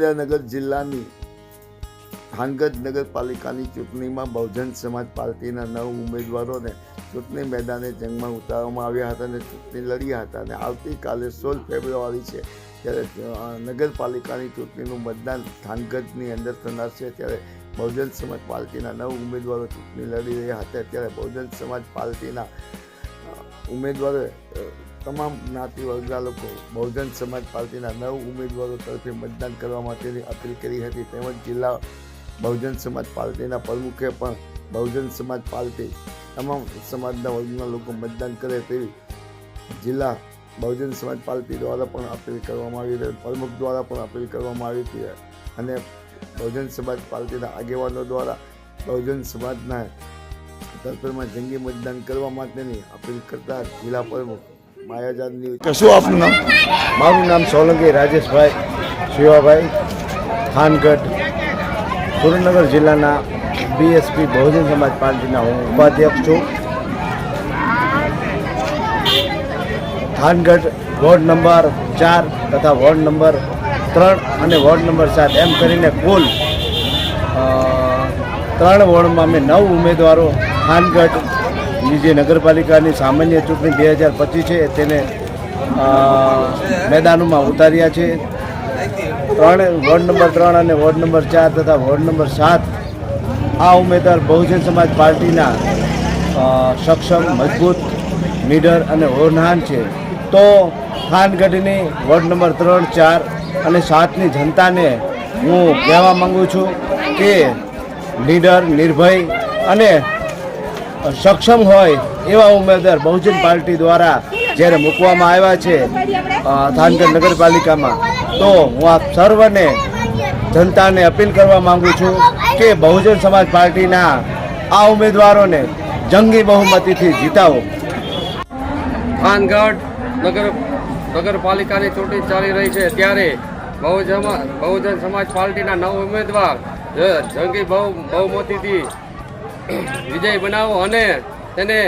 નગર જિલ્લાની ધાનગઢ નગરપાલિકાની ચૂંટણીમાં બહુજન સમાજ પાર્ટીના નવ ઉમેદવારોને ચૂંટણી મેદાને જંગમાં ઉતારવામાં આવ્યા હતા અને ચૂંટણી લડ્યા હતા અને આવતીકાલે સોળ ફેબ્રુઆરી છે ત્યારે નગરપાલિકાની ચૂંટણીનું મતદાન ધાનગઢની અંદર થનાર છે. ત્યારે બહુજન સમાજ પાર્ટીના નવ ઉમેદવારો ચૂંટણી લડી રહ્યા હતા. ત્યારે બહુજન સમાજ પાર્ટીના ઉમેદવારો તમામ જ્ઞાતિ વર્ગના લોકો બહુજન સમાજ પાર્ટીના નવ ઉમેદવારો તરફે મતદાન કરવા માટેની અપીલ કરી હતી. તેમજ જિલ્લા બહુજન સમાજ પાર્ટીના પ્રમુખે પણ બહુજન સમાજ પાર્ટી તમામ સમાજના વર્ગના લોકો મતદાન કરે તેવી જિલ્લા બહુજન સમાજ પાર્ટી દ્વારા પણ અપીલ કરવામાં આવી હતી. પ્રમુખ દ્વારા પણ અપીલ કરવામાં આવી હતી અને બહુજન સમાજ પાર્ટીના આગેવાનો દ્વારા બહુજન સમાજના તરફેમાં જંગી મતદાન કરવા માટેની અપીલ કરતા જિલ્લા પ્રમુખ નામ? મારું નામ સોલંકી રાજેશભાઈ શિવાભાઈ થાનગઢ, સુરેન્દ્રનગર જિલ્લાના બીએસપી બહુજન સમાજ પાર્ટીના હું ઉપાધ્યક્ષ છું. થાનગઢ વોર્ડ નંબર ચાર તથા વોર્ડ નંબર ત્રણ અને વોર્ડ નંબર સાત એમ કરીને કુલ ત્રણ વોર્ડમાં અમે નવ ઉમેદવારો થાનગઢ જે નગરપાલિકાની સામાન્ય ચૂંટણી બે હજાર પચીસ છે, તેને મેદાનોમાં ઉતાર્યા છે. ત્રણ, વોર્ડ નંબર ત્રણ અને વોર્ડ નંબર ચાર તથા વોર્ડ નંબર સાત આ ઉમેદવાર બહુજન સમાજ પાર્ટીના સક્ષમ, મજબૂત, નીડર અને હોનહાન છે. તો ખાનગઢની વોર્ડ નંબર ત્રણ, ચાર અને સાતની જનતાને હું કહેવા માંગુ છું કે નીડર, નિર્ભય અને સક્ષમ હોય એવા ઉમેદવાર બહુજન પાર્ટી દ્વારા જ્યારે મૂકવામાં આવ્યા છે થાનગઢ નગરપાલિકામાં, તો હું આપ સર્વને, જનતાને અપીલ કરવા માંગુ છું કે બહુજન સમાજ પાર્ટીના આ ઉમેદવારોને જંગી બહુમતીથી જીતાવો. થાનગઢ નગર, નગરપાલિકાની ચૂંટણી ચાલી રહી છે. ત્યારે બહુજન બહુજન સમાજ પાર્ટીના નવ ઉમેદવાર જંગી બહુ, બહુમતીથી વિજય બનાવો અને તેને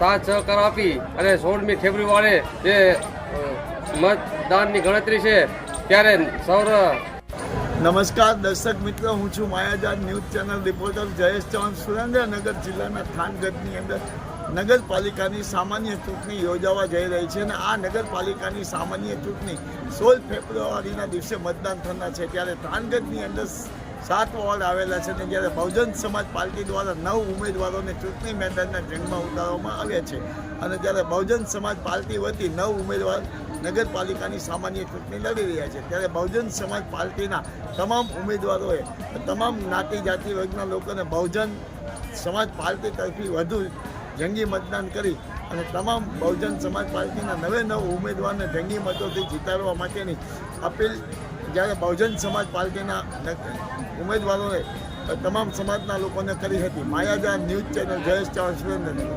સાથ સહકાર આપી અને સોળમી ફેબ્રુઆરીએ જે મતદાનની ગણતરી છે, ત્યારે સૌર નમસ્કાર દર્શક મિત્રો, હું છું Mayajar news channel reporter Jayesh Chauhan Surendranagar જિલ્લાના થાનગઢની અંદર નગરપાલિકાની સામાન્ય ચૂંટણી યોજાવા જઈ રહી છે અને આ નગરપાલિકાની સામાન્ય ચૂંટણી સોળ ફેબ્રુઆરીના દિવસે મતદાન થનાર છે. ત્યારે થાનગઢની અંદર સાત વોર્ડ આવેલા છે અને જ્યારે બહુજન સમાજ પાર્ટી દ્વારા નવ ઉમેદવારોને ચૂંટણી મેદાનના જંગમાં ઉતારવામાં આવ્યા છે. અને જ્યારે બહુજન સમાજ પાર્ટી વતી નવ ઉમેદવાર નગરપાલિકાની સામાન્ય ચૂંટણી લડી રહ્યા છે, ત્યારે બહુજન સમાજ પાર્ટીના તમામ ઉમેદવારોએ તમામ જ્ઞાતિ જાતિ વર્ગના લોકોને બહુજન સમાજ પાર્ટી તરફી વધુ જંગી મતદાન કરી અને તમામ બહુજન સમાજ પાર્ટીના નવે નવ ઉમેદવારને જંગી મતોથી જીતાડવા માટેની અપીલ જ્યારે બહુજન સમાજ પાર્ટીના ઉમેદવારોએ તમામ સમાજના લોકોને કરી હતી. માયાજા ન્યૂઝ ચેનલ જયેશ ચૌહાણ સુરેન્દ્રનગર.